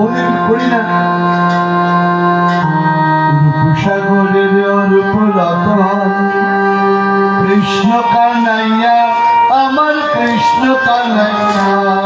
বলে করি না সাগরের অল্প কৃষ্ণ কানাইয়া আমার কৃষ্ণ কানাইয়া।